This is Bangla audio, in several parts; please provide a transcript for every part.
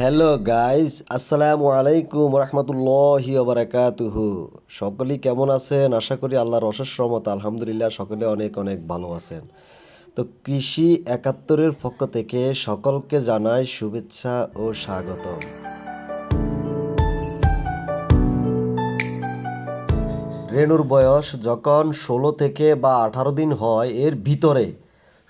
হ্যালো গাইস আসসালামু আলাইকুম রহমতুল্লাহি বারাকাতুহু সকলেই কেমন আছেন? আশা করি আল্লাহর অশেষ রহমত, আলহামদুলিল্লাহ, সকলে অনেক অনেক ভালো আছেন। তো কৃষি একাত্তরের পক্ষ থেকে সকলকে জানাই শুভেচ্ছা ও স্বাগত রেণুর বয়স যখন ষোলো থেকে বা আঠারো দিন হয়, এর ভিতরে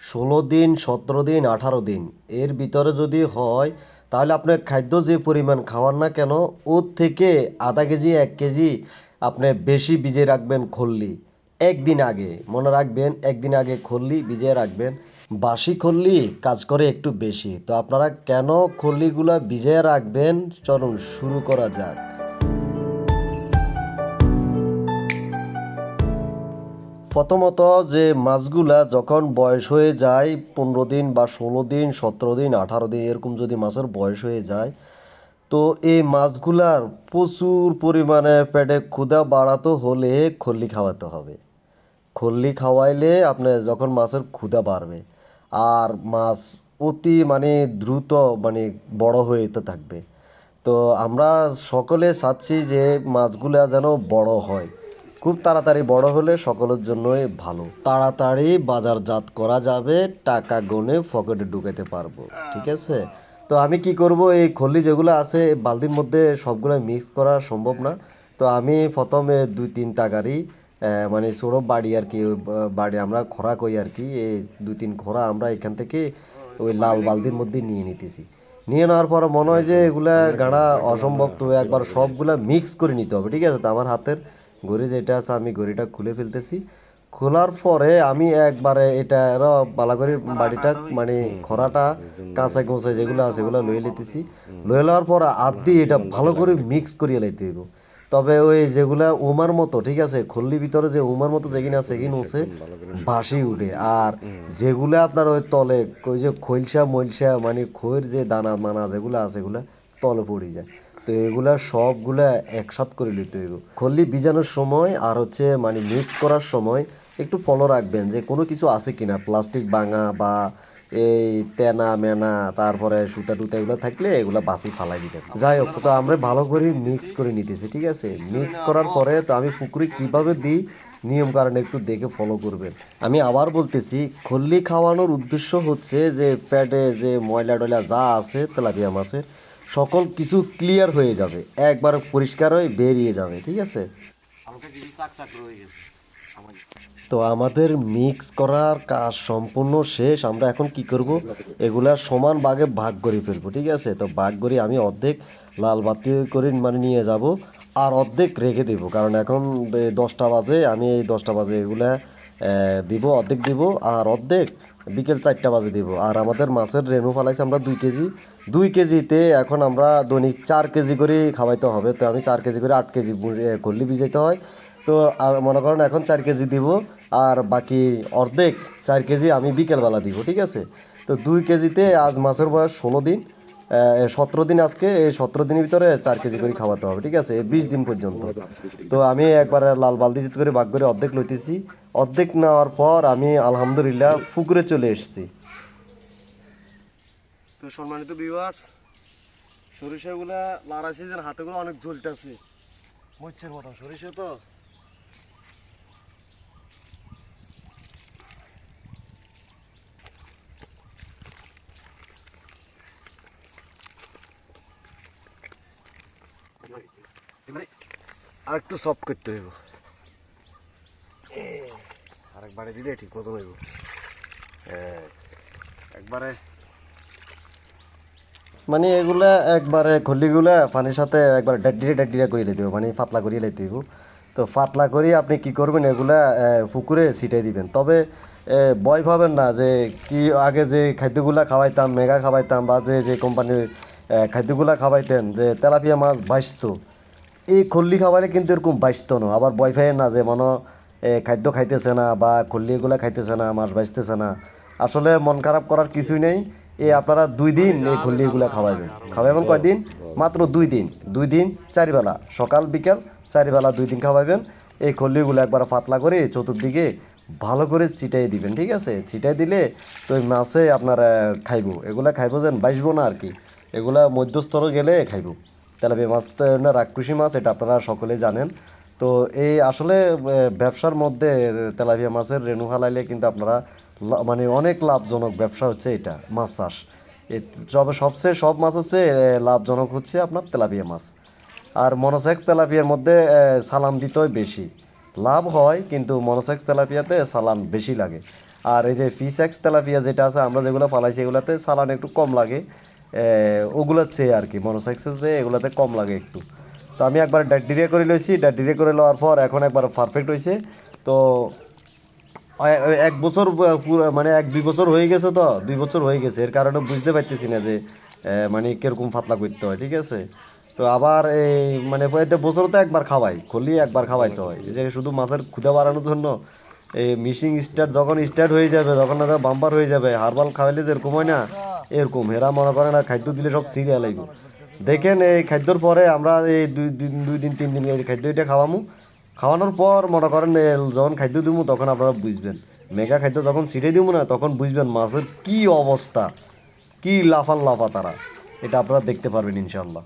ষোলো দিন, সতেরো দিন, আঠারো দিন, এর ভিতরে যদি হয় তাহলে আপনার খাদ্য যে পরিমাণ খাওয়ার না কেন, ওর থেকে আধা কেজি, এক কেজি আপনি বেশি ভিজিয়ে রাখবেন খল্লি। একদিন আগে, মনে রাখবেন, একদিন আগে খল্লি ভিজিয়ে রাখবেন। বাসি খল্লি কাজ করে একটু বেশি। তো আপনারা কেন খল্লিগুলো ভিজিয়ে রাখবেন? চলুন শুরু করা যাক। প্রথমত যে মাছগুলা যখন বয়স হয়ে যায়, পনেরো দিন বা ষোলো দিন, সতেরো দিন, আঠারো দিন, এরকম যদি মাছের বয়স হয়ে যায়, তো এই মাছগুলার প্রচুর পরিমাণে পেটে ক্ষুধা বাড়াতে হলে খল্লি খাওয়াতে হবে। খল্লি খাওয়াইলে আপনার যখন মাছের ক্ষুধা বাড়বে, আর মাছ অতি মানে দ্রুত মানে বড় হয়ে থাকবে। তো আমরা সকলে চাচ্ছি যে মাছগুলা যেন বড় হয়। খুব তাড়াতাড়ি বড় হলে সকলের জন্যই ভালো। তাড়াতাড়ি বাজারজাত করা যাবে, টাকা গুনে পকেটে ঢুকাতে পারব, ঠিক আছে? তো আমি কি করব, এই খল্লি যেগুলো আছে বালতির মধ্যে সবগুলো মিক্স করা সম্ভব না। তো আমি প্রথমে দুই তিন টাকারই মানে ছোটো বাড়ি আর কি বাড়ি আমরা খরা কই আর কি, এই দুই তিন খরা আমরা এখান থেকে ওই লাল বালতির মধ্যে নিয়ে নিতেছি। নিয়ে নেওয়ার পরে মনে হয় যে এগুলা গাড়া অসম্ভব, তো একবার সবগুলা মিক্স করে নিতে হবে, ঠিক আছে? তো আমার হাতের ঘড়ি যেটা আছে, আমি ঘড়িটা খুলে ফেলতেছি। খোলার পরে আমি একবারে এটা করে বাড়িটা মানে খরাটা কাঁচা গোঁচা যেগুলো আছে সেগুলো লয়ে লিতেছি লয়ে লওয়ার পর আদি এটা ভালো করে মিক্স করিয়ে লাইতে হইব। তবে ওই যেগুলা উমার মতো, ঠিক আছে, খল্লির ভিতরে যে উমার মতো যেগিন আছে, সেগিন হচ্ছে বাসি উঠে। আর যেগুলা আপনার ওই তলে, ওই যে খৈলসা মৈলসা মানে খইয়ের যে দানা মানা যেগুলো আছে এগুলা তলে পড়ে যায়। তো এগুলা সবগুলা একসাথ করে নিতে হইব। খল্লি বীজানোর সময় আর হচ্ছে মানে মিক্স করার সময় একটু ফলো রাখবেন যে কোনো কিছু আছে কিনা। প্লাস্টিক ভাঙা বা এই তেনা, মেনা, তারপরে সুতা টুতা এগুলো থাকলে এগুলো বাসি ফালাই দিবেন। যাই হোক, তো আমরা ভালো করে মিক্স করে নিতেছি, ঠিক আছে? মিক্স করার পরে তো আমি পুকুরে কীভাবে দিই নিয়ম কারণ একটু দেখে ফলো করবেন। আমি আবার বলতেছি খল্লি খাওয়ানোর উদ্দেশ্য হচ্ছে যে প্যাডে যে ময়লা টয়লা যা আছে তেলাপিয়া মাছের সকল কিছু ক্লিয়ার হয়ে যাবে। একবার পরিষ্কার হয়ে বেরিয়ে যাবে ঠিক আছে? তো আমাদের মিক্স করার কাজ সম্পূর্ণ শেষ। আমরা এখন কি করব? এগুলা সমান ভাগে ভাগ করে ফেলব ঠিক আছে? তো ভাগ করে আমি অর্ধেক লাল বাতি করে মানে নিয়ে যাব আর অর্ধেক রেখে দেব। কারণ এখন দশটা বাজে আমি এই দশটা বাজে এগুলা দিব অর্ধেক দিব আর অর্ধেক বিকেল চারটা বাজে দিব। আর আমাদের মাছের রেনু ফালাইছে আমরা দুই কেজি। দুই কেজিতে এখন আমরা দৈনিক চার কেজি করে খাওয়াইতে হবে। তো আমি চার কেজি করে আট কেজি করলি ভিজাইতে হয়। তো মনে করেন এখন চার কেজি দিব আর বাকি অর্ধেক চার কেজি আমি বিকেলবেলা দিব, ঠিক আছে? তো দুই কেজিতে আজ মাছের বয়স ষোলো দিন। সতেরো দিন আজকে, এই সতেরো দিনের ভিতরে চার কেজি করে খাওয়াতে হবে, ঠিক আছে? বিশ দিন পর্যন্ত। তো আমি একবার লাল বালতি করে ভাগ করে অর্ধেক লইতেছি। অর্ধেক নেওয়ার পর আমি আলহামদুলিল্লাহ পুকুরে চলে এসেছি। তো সম্মানিত ভিউয়ার্স সরিষাগুলা লাড়াইছে যে হাতেগুলো অনেক জ্বলতেছে মরছের মতো, সরিষা তো। আর একটু সফট করতে হইব। আরেকবারে দিলে ঠিক মতো হইব। হ্যাঁ একবারে মানে এগুলা একবারে খল্লিগুলা পানির সাথে একবার ডাড্ডিরে ডাড্ডিরে করে লইতে মানে পাতলা করিয়ে লইতে তো পাতলা করিয়ে আপনি কি করবেন, এগুলা পুকুরে ছিটাই দিবেন। তবে ভয় পাবেন না যে কি আগে যে খাদ্যগুলা খাওয়াইতাম, মেগা খাওয়াইতাম বা যে যে কোম্পানির খাদ্যগুলা খাওয়াইতেন যে তেলাপিয়া মাছ বাইশতো এই খল্লি খাবারে কিন্তু এরকম বাইশতো না। আবার ভয় পায় না যে মনে খাদ্য খাইতেছে না বা খল্লি খাইতেছে না, মাছ বাইসতেছে না। আসলে মন খারাপ করার কিছুই নেই। এই আপনারা দুই দিন এই খল্লি এগুলা খাওয়াবেন খাওয়াবেন কয়দিন? মাত্র দুই দিন। দুই দিন চারিবেলা। সকাল বিকেল চারিবেলা দুই দিন খাওয়াবেন এই খল্লিগুলো একবার পাতলা করে চতুর্দিকে ভালো করে ছিটাই দিবেন ঠিক আছে? ছিটাই দিলে তো ওই মাছে আপনার খাইবো। এগুলা খাইবো যেন বাইসবো না আর কি এগুলা মধ্যস্তর গেলে খাইব। তেলাপিয়া মাছ তো না রাক্ষসী মাছ এটা আপনারা সকলে জানেন। তো এই আসলে ব্যবসার মধ্যে তেলাপিয়া মাছের রেণু হালাইলে কিন্তু আপনারা মানে অনেক লাভজনক ব্যবসা হচ্ছে এটা, মাছ চাষ। তবে সবচেয়ে সব মাছ হচ্ছে লাভজনক হচ্ছে আপনার তেলাপিয়া মাছ। আর মনোসেক্স তেলাপিয়ার মধ্যে সালাম দিতেই বেশি। লাভ হয়, কিন্তু মনোসেক্স তেলাপিয়াতে সালান বেশি লাগে। আর এই যে ফিসেক্স তেলাপিয়া যেটা আছে, আমরা যেগুলো ফালাইছি এগুলাতে সালান একটু কম লাগে। ওগুলোর চেয়ে আর কি মনোসেক্সে এগুলাতে কম লাগে একটু। তো আমি একবার ডিরে করে লইছি ডিরে করে লওয়ার পর এখন একবার পারফেক্ট হয়েছে তো এক বছর মানে এক দুই বছর হয়ে গেছে তো, দুই বছর হয়ে গেছে। এর কারণে বুঝতে পারতেছি না যে মানে কীরকম ফাতলা করতে হয়, ঠিক আছে? তো আবার এই মানে বছর তো একবার খাওয়াই, খলি একবার খাওয়াইতে হয়। যে শুধু মাছের ক্ষুদা বাড়ানোর জন্য এই মিশিং স্টার্ট যখন স্টার্ট হয়ে যাবে তখন না বাম্পার হয়ে যাবে হারবাল খাওয়াইলে যেরকম হয় না, এরকম। হেরা মনে করে না খাদ্য দিলে সব সিরিয়াল লাগবে দেখেন এই খাদ্যর পরে আমরা এই দুই দিন দুই দিন, তিন দিন এই খাদ্য এটা খাওয়ামু। খাওয়ানোর পর মনে করেন যখন খাদ্য দিব তখন আপনারা বুঝবেন। মেগা খাদ্য যখন ছিটে দিব না, তখন বুঝবেন মাছের কি অবস্থা। কি লাফান লাফা তারা। এটা আপনারা দেখতে পারবেন ইনশাল্লাহ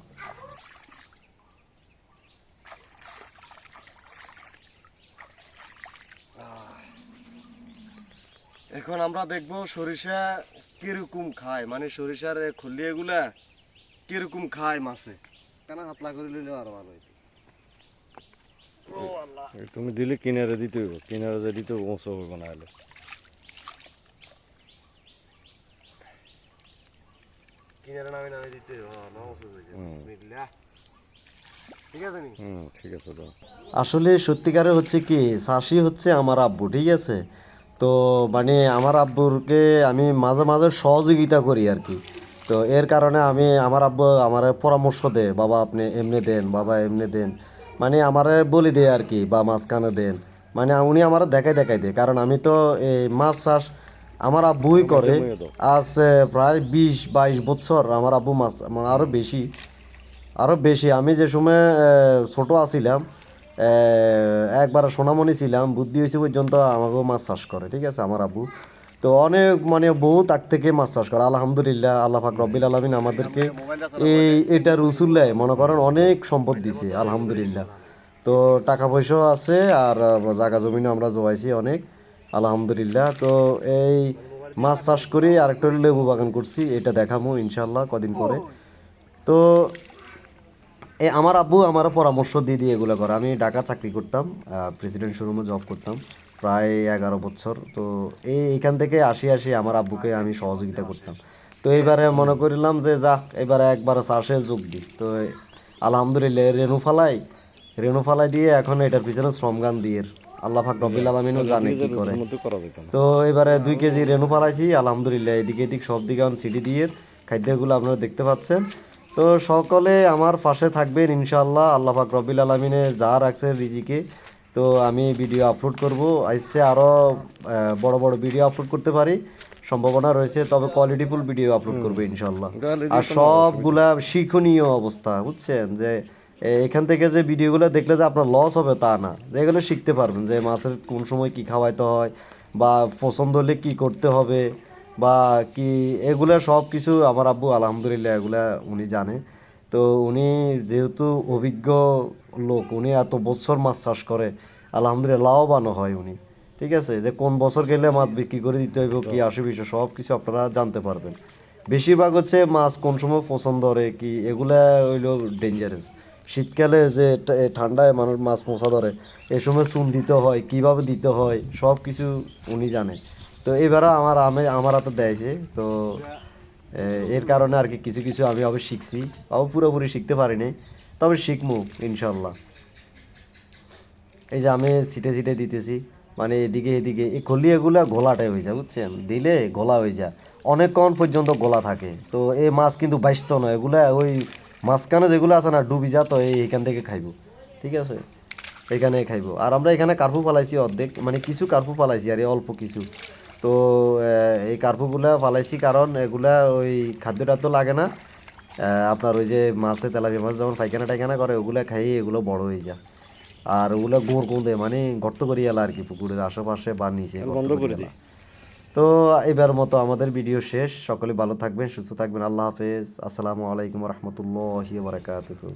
এখন আমরা দেখব সরিষা কীরকম খায়। মানে সরিষার খুলি এগুলা কীরকম খায় মাছে। কেন হাতলা করে লইলে আর ভালো তুমি দিলে কিনারে দিতে হইব। কিনারে যে দিতে হইব উঁচু হইব না হলে কিনারে নামে নামে দিতে ও নমস্কার হয়েছে বিসমিল্লাহ। ঠিক আছে নি? হুম ঠিক আছে তো আসলে সত্যিকারে হচ্ছে কি চাষি হচ্ছে আমার আব্বু ঠিক আছে? তো মানে আমার আব্বুরকে আমি মাঝে মাঝে সহযোগিতা করি আর কি। তো এর কারণে আমি আমার আব্বু আমার পরামর্শ দেয় বাবা আপনি এমনি দেন বাবা এমনি দেন। মানে আমারে বলি দেয় আর কি বা মাঝখানে দেন। মানে উনি আমার দেখাই দেখাই দেয়। কারণ আমি তো এই মাছ চাষ আমার আব্বুই করে আজ প্রায় বিশ বাইশ বছর আমার আব্বু মাছ মানে আরও বেশি আরও বেশি। আমি যে সময় ছোট আছিলাম একবার সোনামণি ছিলাম বুদ্ধি হয়েছে পর্যন্ত আমাকেও মাছ চাষ করে ঠিক আছে? আমার আব্বু। তো অনেক মানে বহুত আগ থেকে মাছ চাষ করে, আলহামদুলিল্লাহ, আল্লাহ ফাক রব্বিল আলমিন আমাদেরকে এই এটা রসুল্লায় মনে করেন অনেক সম্পদ দিছে, আলহামদুলিল্লাহ। তো টাকা পয়সাও আছে আর জায়গা জমিনও আমরা জোয়াইছি অনেক, আলহামদুলিল্লাহ। তো এই মাছ চাষ করি আরেকটা লেবু বাগান করছি, এটা দেখামো ইনশাল্লাহ কদিন পরে। তো এ আমার আব্বু আমার পরামর্শ দিয়ে দিয়ে এগুলো করে, আমি ঢাকা চাকরি করতাম প্রেসিডেন্ট শোরুমে জব করতাম। প্রায় এগারো বছর। তো এই এখান থেকে আসি আসি আমার আব্বুকে আমি সহযোগিতা করতাম। তো এইবারে মনে করিলাম যে যাক এবারে একবার চাষে যোগ দিই। তো আলহামদুলিল্লাহ রেণু ফালাই। রেণু ফালাই দিয়ে এখন এটার পিছনে শ্রমগান দিয়ে। আল্লাহ ফাক রবিল আলমিনও জানে কি করে। তো এবারে দুই কেজি রেণু ফালাইছি। আলহামদুলিল্লাহ এদিকে এদিক সব দিকে এখন সিডি দিয়ে খাদ্যগুলো আপনারা দেখতে পাচ্ছেন। তো সকলে আমার পাশে থাকবেন ইনশাআল্লাহ। আল্লাহ পাক রবিল আলমিনে যা রাখছে রিজিকে তো আমি ভিডিও আপলোড করব। আইসে আরও বড় বড় ভিডিও আপলোড করতে পারি। সম্ভাবনা রয়েছে তবে কোয়ালিটিফুল ভিডিও আপলোড করব ইনশাল্লাহ আর সবগুলা শিক্ষণীয় অবস্থা বুঝছেন? যে এখান থেকে যে ভিডিওগুলো দেখলে যে আপনার লস হবে তা না। যেগুলো শিখতে পারবেন যে মাছের কোন সময় কি খাওয়াইতে হয় বা পছন্দ হলে কি করতে হবে বা কি এগুলা সব কিছু আমার আব্বু আলহামদুলিল্লাহ এগুলা উনি জানে। তো উনি যেহেতু অভিজ্ঞ লোক উনি এত বছর মাছ চাষ করে আলহামদুলিল্লাহ লাভবানও হয় উনি। ঠিক আছে? যে কোন বছর গেলে মাছ বিক্রি করে দিতে হইব কি আসে বিষয় সব কিছু আপনারা জানতে পারবেন। বেশিরভাগ হচ্ছে মাছ কোন সময় পছন্দ করে কি এগুলা হইল ডেঞ্জারাস শীতকালে যে ঠান্ডায় মানুষ মাছ পোষা ধরে এ সময় চুন দিতে হয় কীভাবে দিতে হয় সব কিছু উনি জানে। তো এবারে আমার আমি আমার হাতে দেয়ছে তো এর কারণে আর কি কিছু কিছু আমি আবার শিখছি, আবার পুরোপুরি শিখতে পারিনি, তবে শিখমু ইনশাল্লাহ এই যে আমি সিটে সিটে দিতেছি মানে এদিকে এদিকে, এই খলি এগুলা ঘোলাটাই হয়ে যায়, বুঝছেন? দিলে গোলা হয়ে যায়। অনেকক্ষণ পর্যন্ত গোলা থাকে, তো এই মাছ কিন্তু বাইশত নয় এগুলা ওই মাঝখানে যেগুলো আছে না, ডুবি যা তো এই এখান থেকে খাইবো, ঠিক আছে? এখানে খাইবো। আর আমরা এখানে কার্পু পালাইছি অর্ধেক মানে কিছু কার্পু পালাইছি আর অল্প কিছু। তো এই কার্পুগুলা পালাইছি কারণ এগুলা ওই খাদ্যটা তো লাগে না। আপনার ওই যে মাছে তেলাপিয়া মাছ যখন পায়খানা টাইখানা করে ওগুলা খাইয়ে এগুলো বড় হয়ে যায়। আর ওগুলো গোর কোঁদে মানে গর্ত করিয়ালা আর কি পুকুরের আশেপাশে বা নিচে বন্ধ করে। তো এবার মতো আমাদের ভিডিও শেষ। সকলে ভালো থাকবেন সুস্থ থাকবেন। আল্লাহ হাফেজ। আসসালামু আলাইকুম রহমতুল্লাহি বারাকাতুহু।